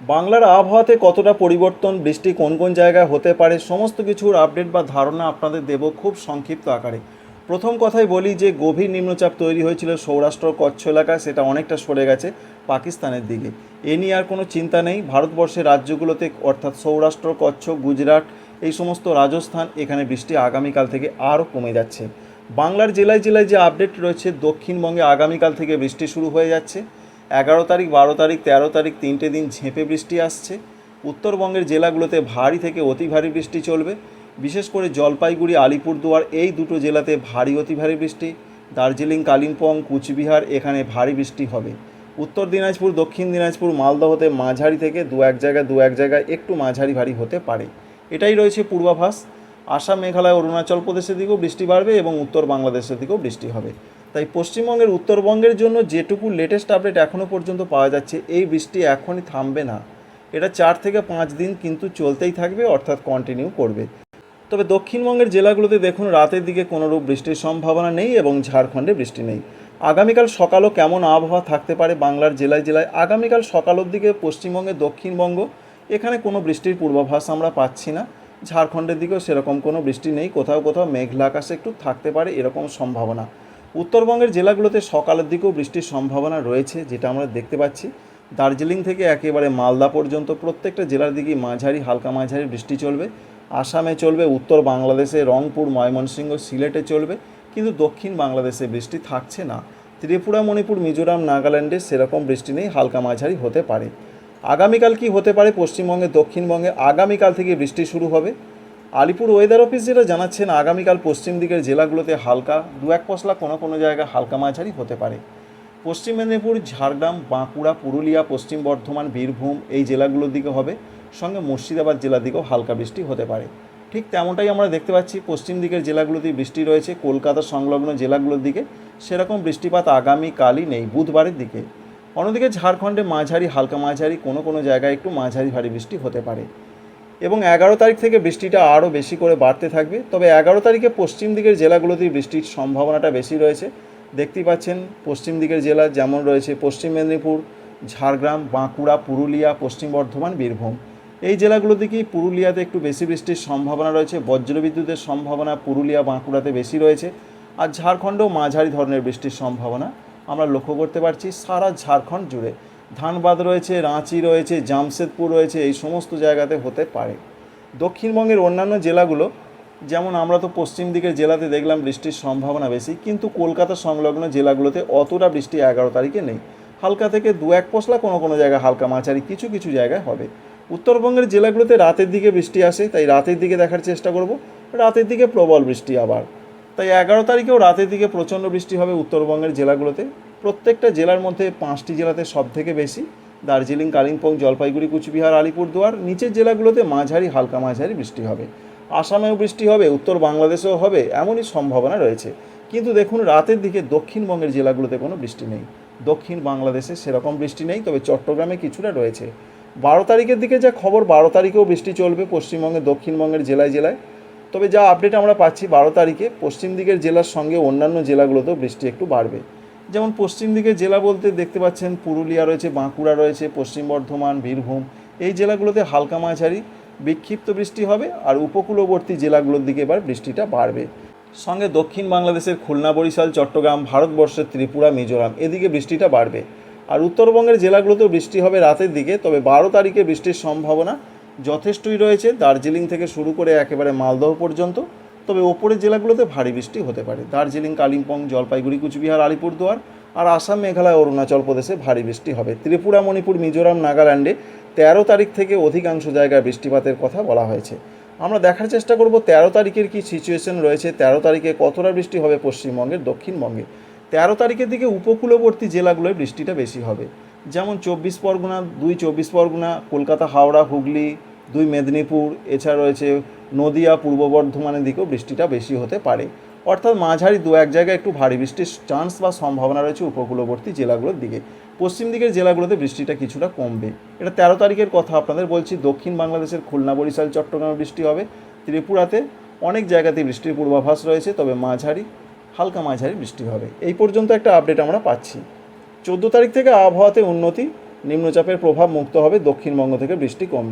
বাংলার আবহাওয়াতে কতটা পরিবর্তন, বৃষ্টি কোন কোন জায়গায় হতে পারে, সমস্ত কিছুর আপডেট বা ধারণা আপনাদের দেব খুব সংক্ষিপ্ত আকারে। প্রথম কথাই বলি যে, গভীর নিম্নচাপ তৈরি হয়েছিল সৌরাষ্ট্র কচ্ছ এলাকায়, সেটা অনেকটা সরে গেছে পাকিস্তানের দিকে। এ নিয়ে আর কোনো চিন্তা নেই, ভারতবর্ষের রাজ্যগুলোতে, অর্থাৎ সৌরাষ্ট্র, কচ্ছ, গুজরাট, এই সমস্ত রাজস্থান, এখানে বৃষ্টি আগামীকাল থেকে আরও কমে যাচ্ছে। বাংলার জেলায় জেলায় যে আপডেট রয়েছে, দক্ষিণবঙ্গে আগামীকাল থেকে বৃষ্টি শুরু হয়ে যাচ্ছে। এগারো তারিখ, বারো তারিখ, তেরো তারিখ তিনটে দিন ঝেঁপে বৃষ্টি আসছে। উত্তরবঙ্গের জেলাগুলোতে ভারী থেকে অতি ভারী বৃষ্টি চলবে। বিশেষ করে জলপাইগুড়ি, আলিপুরদুয়ার এই দুটো জেলাতে ভারী অতি ভারী বৃষ্টি। দার্জিলিং, কালিম্পং, কুচবিহার এখানে ভারী বৃষ্টি হবে। উত্তর দিনাজপুর, দক্ষিণ দিনাজপুর, মালদহতে মাঝারি থেকে দু এক জায়গায়, দু এক জায়গায় একটু মাঝারি ভারী হতে পারে। এটাই রয়েছে পূর্বাভাস। আসাম, মেঘালয়, অরুণাচল প্রদেশের দিকেও বৃষ্টি বাড়বে এবং উত্তর বাংলাদেশের দিকেও বৃষ্টি হবে। তাই পশ্চিমবঙ্গের উত্তরবঙ্গের জন্য যেটুকু লেটেস্ট আপডেট এখনও পর্যন্ত পাওয়া যাচ্ছে, এই বৃষ্টি এখনই থামবে না। এটা চার থেকে পাঁচ দিন কিন্তু চলতেই থাকবে, অর্থাৎ কন্টিনিউ করবে। তবে দক্ষিণবঙ্গের জেলাগুলোতে দেখুন, রাতের দিকে কোনোরূপ বৃষ্টির সম্ভাবনা নেই এবং ঝাড়খণ্ডে বৃষ্টি নেই। আগামীকাল সকালও কেমন আবহাওয়া থাকতে পারে বাংলার জেলায় জেলায়, আগামীকাল সকালের দিকে পশ্চিমবঙ্গে দক্ষিণবঙ্গ, এখানে কোনো বৃষ্টির পূর্বাভাস আমরা পাচ্ছি না। ঝাড়খণ্ডের দিকেও সেরকম কোনো বৃষ্টি নেই, কোথাও কোথাও মেঘলা আকাশে একটু থাকতে পারে এরকম সম্ভাবনা। উত্তরবঙ্গের জেলাগুলোতে সকালের দিকেও বৃষ্টির সম্ভাবনা রয়েছে, যেটা আমরা দেখতে পাচ্ছি। দার্জিলিং থেকে একেবারে মালদা পর্যন্ত প্রত্যেকটা জেলার দিকে মাঝারি, হালকা মাঝারি বৃষ্টি চলবে। আসামে চলবে, উত্তর বাংলাদেশে, রংপুর, ময়মনসিংহ, সিলেটে চলবে, কিন্তু দক্ষিণ বাংলাদেশে বৃষ্টি থাকছে না। ত্রিপুরা, মণিপুর, মিজোরাম, নাগাল্যান্ডে সেরকম বৃষ্টি নেই, হালকা মাঝারি হতে পারে। আগামীকাল কি হতে পারে? পশ্চিমবঙ্গে, দক্ষিণবঙ্গে আগামীকাল থেকে বৃষ্টি শুরু হবে। আলিপুর ওয়েদার অফিস যেটা জানাচ্ছেন, আগামীকাল পশ্চিম দিকের জেলাগুলোতে হালকা, দু এক পশলা কোনো কোনো জায়গায় হালকা মাঝারি হতে পারে। পশ্চিম মেদিনীপুর, ঝাড়গ্রাম, বাঁকুড়া, পুরুলিয়া, পশ্চিম বর্ধমান, বীরভূম এই জেলাগুলোর দিকে হবে। সঙ্গে মুর্শিদাবাদ জেলার দিকেও হালকা বৃষ্টি হতে পারে। ঠিক তেমনটাই আমরা দেখতে পাচ্ছি, পশ্চিম দিকের জেলাগুলোতেই বৃষ্টি রয়েছে। কলকাতা সংলগ্ন জেলাগুলোর দিকে সেরকম বৃষ্টিপাত আগামীকালই নেই, বুধবারের দিকে। অন্যদিকে ঝাড়খণ্ডে মাঝারি, হালকা মাঝারি, কোনো কোনো জায়গায় একটু মাঝারি ভারী বৃষ্টি হতে পারে। এবং এগারো তারিখ থেকে বৃষ্টিটা আরও বেশি করে বাড়তে থাকবে। তবে এগারো তারিখে পশ্চিম দিকের জেলাগুলোতে বৃষ্টির সম্ভাবনাটা বেশি রয়েছে। দেখতেই পাচ্ছেন, পশ্চিম দিকের জেলা যেমন রয়েছে পশ্চিম মেদিনীপুর, ঝাড়গ্রাম, বাঁকুড়া, পুরুলিয়া, পশ্চিম বর্ধমান, বীরভূম। এই জেলাগুলো দিকেই পুরুলিয়াতে একটু বেশি বৃষ্টির সম্ভাবনা রয়েছে, বজ্রবিদ্যুতের সম্ভাবনা পুরুলিয়া, বাঁকুড়াতে বেশি রয়েছে আর ঝাড়খণ্ডেও মাঝারি ধরনের বৃষ্টির সম্ভাবনা। আমরা লক্ষ্য করতে পারছি সারা ঝাড়খণ্ড জুড়ে। ধানবাদ রয়েছে, রাঁচি রয়েছে, জামশেদপুর রয়েছে, এই সমস্ত জায়গাতে হতে পারে। দক্ষিণবঙ্গের অন্যান্য জেলাগুলো, যেমন আমরা তো পশ্চিম দিকের জেলাতে দেখলাম বৃষ্টির সম্ভাবনা বেশি, কিন্তু কলকাতা সংলগ্ন জেলাগুলোতে অতটা বৃষ্টি এগারো তারিখে নেই। হালকা থেকে দু এক পশলা কোনো কোনো জায়গায় হালকা মাঝারি কিছু কিছু জায়গায় হবে। উত্তরবঙ্গের জেলাগুলোতে রাতের দিকে বৃষ্টি আসে, তাই রাতের দিকে দেখার চেষ্টা করব। রাতের দিকে প্রবল বৃষ্টি আবার। তাই এগারো তারিখেও রাতের দিকে প্রচণ্ড বৃষ্টি হবে উত্তরবঙ্গের জেলাগুলোতে। প্রত্যেকটা জেলার মধ্যে পাঁচটি জেলাতে সব থেকে বেশি। দার্জিলিং, কালিম্পং, জলপাইগুড়ি, কুচবিহার, আলিপুরদুয়ার, নিচের জেলাগুলোতে মাঝারি, হালকা মাঝারি বৃষ্টি হবে। আসামেও বৃষ্টি হবে, উত্তর বাংলাদেশেও হবে, এমনই সম্ভাবনা রয়েছে। কিন্তু দেখুন, রাতের দিকে দক্ষিণবঙ্গের জেলাগুলোতে কোনো বৃষ্টি নেই। দক্ষিণ বাংলাদেশে সেরকম বৃষ্টি নেই, তবে চট্টগ্রামে কিছুটা রয়েছে। বারো তারিখের দিকে যা খবর, বারো তারিখেও বৃষ্টি চলবে পশ্চিমবঙ্গের দক্ষিণবঙ্গের জেলায় জেলায়। তবে যা আপডেট আমরা পাচ্ছি বারো তারিখে, পশ্চিম দিকের জেলার সঙ্গে অন্যান্য জেলাগুলোতেও বৃষ্টি একটু বাড়বে। যেমন পশ্চিম দিকের জেলা বলতে দেখতে পাচ্ছেন পুরুলিয়া রয়েছে, বাঁকুড়া রয়েছে, পশ্চিম বর্ধমান, বীরভূম, এই জেলাগুলোতে হালকা মাঝারি বিক্ষিপ্ত বৃষ্টি হবে আর উপকূলবর্তী জেলাগুলোর দিকে এবার বৃষ্টিটা বাড়বে। সঙ্গে দক্ষিণ বাংলাদেশের খুলনা, বরিশাল, চট্টগ্রাম, ভারতবর্ষের ত্রিপুরা, মিজোরাম এদিকে বৃষ্টিটা বাড়বে। আর উত্তরবঙ্গের জেলাগুলোতেও বৃষ্টি হবে রাতের দিকে, তবে বারো তারিখে বৃষ্টির সম্ভাবনা যথেষ্টই রয়েছে। দার্জিলিং থেকে শুরু করে একেবারে মালদহ পর্যন্ত। তবে ওপরের জেলাগুলোতে ভারী বৃষ্টি হতে পারে। দার্জিলিং, কালিম্পং, জলপাইগুড়ি, কুচবিহার, আলিপুরদুয়ার আর আসাম, মেঘালয়, অরুণাচল প্রদেশে ভারী বৃষ্টি হবে। ত্রিপুরা, মণিপুর, মিজোরাম, নাগাল্যান্ডে তেরো তারিখ থেকে অধিকাংশ জায়গায় বৃষ্টিপাতের কথা বলা হয়েছে। আমরা দেখার চেষ্টা করব তেরো তারিখের কি সিচুয়েশন রয়েছে। তেরো তারিখে কতটা বৃষ্টি হবে পশ্চিমবঙ্গের দক্ষিণবঙ্গে তেরো তারিখের দিকে উপকূলবর্তী জেলাগুলোয় বৃষ্টিটা বেশি হবে। যেমন চব্বিশ পরগনা, দুই চব্বিশ পরগনা, কলকাতা, হাওড়া, হুগলি দুই মেদিনীপুর, এছাড়া রয়েছে নদিয়া, পূর্ব বর্ধমানের দিকেও বৃষ্টিটা বেশি হতে পারে। অর্থাৎ মাঝারি দু এক জায়গায় একটু ভারী বৃষ্টির চান্স বা সম্ভাবনা রয়েছে উপকূলবর্তী জেলাগুলোর দিকে। পশ্চিম দিকের জেলাগুলোতে বৃষ্টিটা কিছুটা কমবে। এটা তেরো তারিখের কথা আপনাদের বলছি, দক্ষিণ বাংলাদেশের খুলনা, বরিশাল, চট্টগ্রামে বৃষ্টি হবে। ত্রিপুরাতে অনেক জায়গাতেই বৃষ্টির পূর্বাভাস রয়েছে, তবে মাঝারি, হালকা মাঝারি বৃষ্টি হবে। এই পর্যন্ত একটা আপডেট আমরা পাচ্ছি। চোদ্দ তারিখ থেকে আবহাওয়াতে উন্নতি, নিম্নচাপের প্রভাব মুক্ত হবে, দক্ষিণবঙ্গ থেকে বৃষ্টি কমবে।